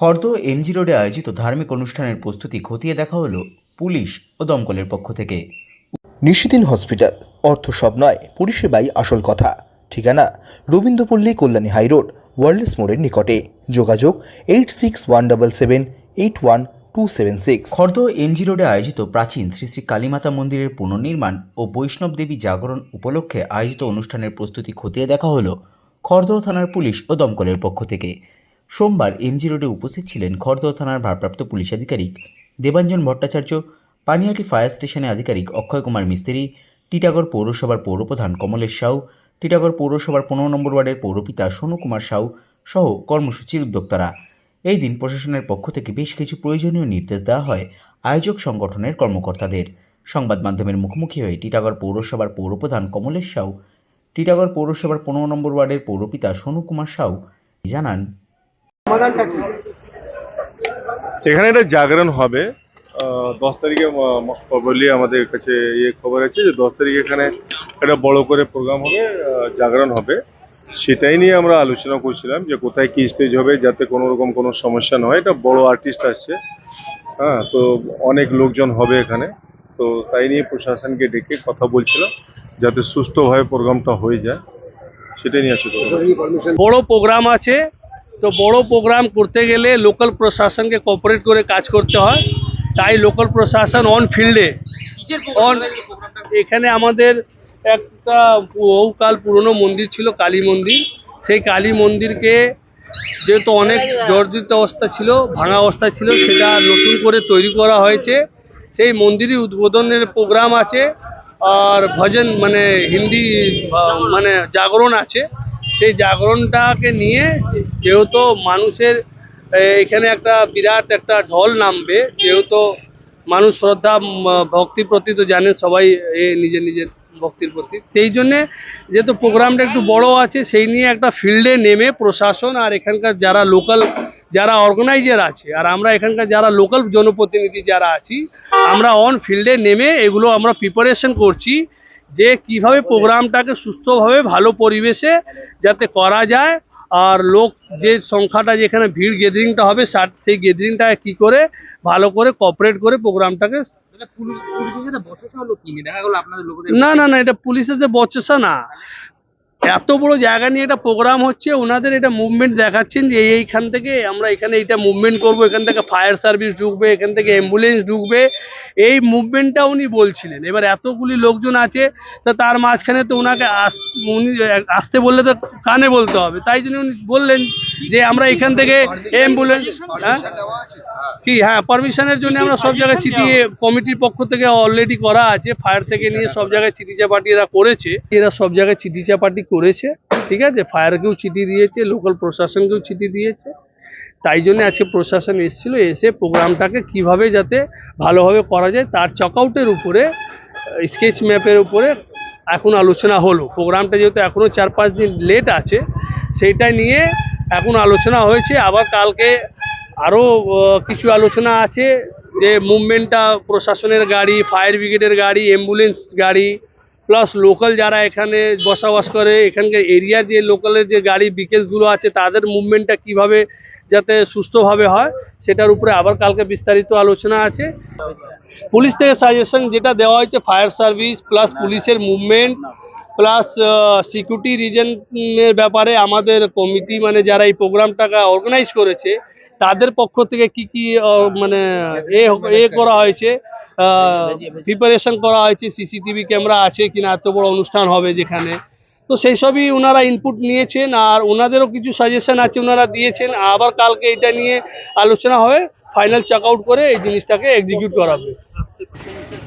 খর্দ MG রোডে আয়োজিত ধার্মিক অনুষ্ঠানের প্রস্তুতি খতিয়ে দেখা হলো পুলিশ ও দমকলের পক্ষ থেকে। নিশিদিন হসপিটাল অর্থ সব নয় পরিষেবাই আসল কথা। ঠিকানা রবীন্দ্রপল্লী কল্যাণী হাইরোড ওয়ার্ল্ডস মোড়ের নিকটে। যোগাযোগ eight six one double seven eight one two seven six. খর্দ MG রোডে আয়োজিত প্রাচীন শ্রী শ্রী কালীমাতা মন্দিরের পুনর্নির্মাণ ও বৈষ্ণব দেবী জাগরণ উপলক্ষে আয়োজিত অনুষ্ঠানের প্রস্তুতি খতিয়ে দেখা হলো খড়দহ থানার পুলিশ ও দমকলের পক্ষ থেকে। সোমবার এমজি রোডে উপস্থিত ছিলেন খড়দহ থানার ভারপ্রাপ্ত পুলিশ আধিকারিক দেবাঞ্জন ভট্টাচার্য, পানিয়াটি ফায়ার স্টেশনের আধিকারিক অক্ষয় কুমার মিস্ত্রি, টিটাগড় পৌরসভার পৌরপ্রধান কমলেশ সাউ, টিটাগড় পৌরসভার পনেরো নম্বর ওয়ার্ডের পৌরপিতা সোনু কুমার সাউ সহ কর্মসূচির উদ্যোক্তারা। এই দিন প্রশাসনের পক্ষ থেকে বেশ কিছু প্রয়োজনীয় নির্দেশ দেওয়া হয় আয়োজক সংগঠনের কর্মকর্তাদের। সংবাদ মাধ্যমের মুখোমুখি হয়ে টিটাগড় পৌরসভার পৌরপ্রধান কমলেশ সাউ, টিটাগড় পৌরসভার পনেরো নম্বর ওয়ার্ডের পৌরপিতা সোনু কুমার সাউ জানান এখানে একটা জাগরণ হবে। আহ, দশ তারিখে মোস্ট প্রবাবলি আমাদের কাছে ইয়ে খবর আছে যে দশ তারিখে এখানে একটা বড় করে প্রোগ্রাম হবে আহ, জাগরণ হবে। সেটাই নিয়ে আমরা আলোচনা করছিলাম যে কোথায় কি স্টেজ হবে যাতে কোনো রকম কোনো সমস্যা না হয়। এটা বড় আর্টিস্ট আসছে। হ্যাঁ তো অনেক লোকজন হবে এখানে। তো তাই নিয়ে প্রশাসনকে ডেকে কথা বলছিলাম যাতে সুস্থভাবে প্রোগ্রামটা হয়ে যায়। সেটাই নিয়ে আছে বড় প্রোগ্রাম আছে তো বড় প্রোগ্রাম করতে গেলে লোকাল প্রশাসনকে কোঅপারেট করে কাজ করতে হয়। তাই লোকাল প্রশাসন অন ফিল্ডে অন এখানে আমাদের একটা বহুকাল পুরনো মন্দির ছিল কালী মন্দির। সেই কালী মন্দিরকে যেহেতু অনেক জর্জরিত অবস্থা ছিল ভাঙা অবস্থা ছিল সেটা নতুন করে তৈরি করা হয়েছে। সেই মন্দিরের উদ্বোধনের প্রোগ্রাম আছে। আর ভজন মানে হিন্দি মানে জাগরণ আছে। সেই জাগরণটাকে নিয়ে যেহেতু মানুষের এখানে একটা বিরাট একটা ঢল নামবে, যেহেতু মানুষ শ্রদ্ধা ভক্তির প্রতি তো জানে সবাই, এ, নিজের নিজের ভক্তির প্রতি। সেই জন্যে যেহেতু প্রোগ্রামটা একটু বড় আছে, সেই নিয়ে একটা ফিল্ডে নেমে প্রশাসন আর এখানকার যারা লোকাল, যারা অর্গানাইজার আছে, আর আমরা এখানকার যারা লোকাল জনপ্রতিনিধি যারা আছি, আমরা অন ফিল্ডে নেমে এগুলো আমরা প্রিপারেশন করছি। যে কীভাবে প্রোগ্রামটাকে সুস্থভাবে ভালো পরিবেশে যাতে করা যায় আর লোক যে সংখ্যাটা যেখানে ভিড় গেদারিংটা হবে সেই গেদারিংটা কি করে ভালো করে কপারেট করে প্রোগ্রামটাকে মানে পুলিশ পুলিশের সাথে বচসা হলো কি নিয়ে? দেখা গেলো আপনাদের লোকেদের না না না এটা পুলিশের যে বচসা না এত বড় জায়গা নিয়ে একটা প্রোগ্রাম হচ্ছে, ওনাদের এটা মুভমেন্ট দেখাচ্ছেন যে এই- এইখান থেকে আমরা এখানে এটা মুভমেন্ট করব, এখান থেকে ফায়ার সার্ভিস ঢুকবে, এখান থেকে অ্যাম্বুলেন্স ঢুকবে। এই মুভমেন্টটা উনি বলছিলেন। এবার এতগুলি লোকজন আছে, তা তার মাঝখানে তো ওনাকে আস- উনি আসতে বললে তো কানে বলতে হবে। তাই জন্য উনি বললেন যে আমরা এখান থেকে অ্যাম্বুলেন্স হ্যাঁ? কি হ্যাঁ পারমিশনের জন্য আমরা সব জায়গায় চিঠি কমিটির পক্ষ থেকে অলরেডি করা আছে ফায়ার থেকে নিয়ে সব জায়গায় চিঠি চাপাটি এরা করেছে। এরা সব জায়গায় চিঠি চাপাটি করেছে ঠিক আছে? ফায়ারকেও চিঠি দিয়েছে লোকাল প্রশাসনকেও চিঠি দিয়েছে। তাই জন্য আজকে প্রশাসন এসেছিল এসে প্রোগ্রামটাকে কীভাবে যাতে ভালোভাবে করা যায় তার চকআউটের উপরে স্কেচ ম্যাপের উপরে এখন আলোচনা হলো। প্রোগ্রামটা যেহেতু এখনও চার পাঁচ দিন লেট আছে সেইটা নিয়ে এখন আলোচনা হয়েছে, আবার কালকে আরও কিছু আলোচনা আছে যে মুভমেন্টটা, প্রশাসনের গাড়ি, ফায়ার ব্রিগেডের গাড়ি, অ্যাম্বুলেন্স গাড়ি, প্লাস লোকাল যারা এখানে বসবাস করে, এখানকার এরিয়ার যে লোকালের যে গাড়ি বিকেলসগুলো আছে, তাদের মুভমেন্টটা কীভাবে যাতে সুস্থভাবে হয়, সেটার উপরে আবার কালকে বিস্তারিত আলোচনা আছে। পুলিশ থেকে সাজেশন যেটা দেওয়া হয়েছে ফায়ার সার্ভিস প্লাস পুলিশের মুভমেন্ট প্লাস সিকিউরিটি রিজনের ব্যাপারে আমাদের কমিটি মানে যারা এই প্রোগ্রামটাকে অর্গানাইজ করেছে, তাদের পক্ষ থেকে কি কি মানে এ এ করা হয়েছে প্রিপারেশন করা হয়েছে সিসিটিভি ক্যামেরা আছে কিনা, এত বড় অনুষ্ঠান হবে যেখানে। তো সেই সবই ওনারা ইনপুট নিয়েছেন আর ওনাদেরও কিছু সাজেশন আছে ওনারা দিয়েছেন। আবার কালকে এটা নিয়ে আলোচনা হবে ফাইনাল চেক আউট করে এই জিনিসটাকে execute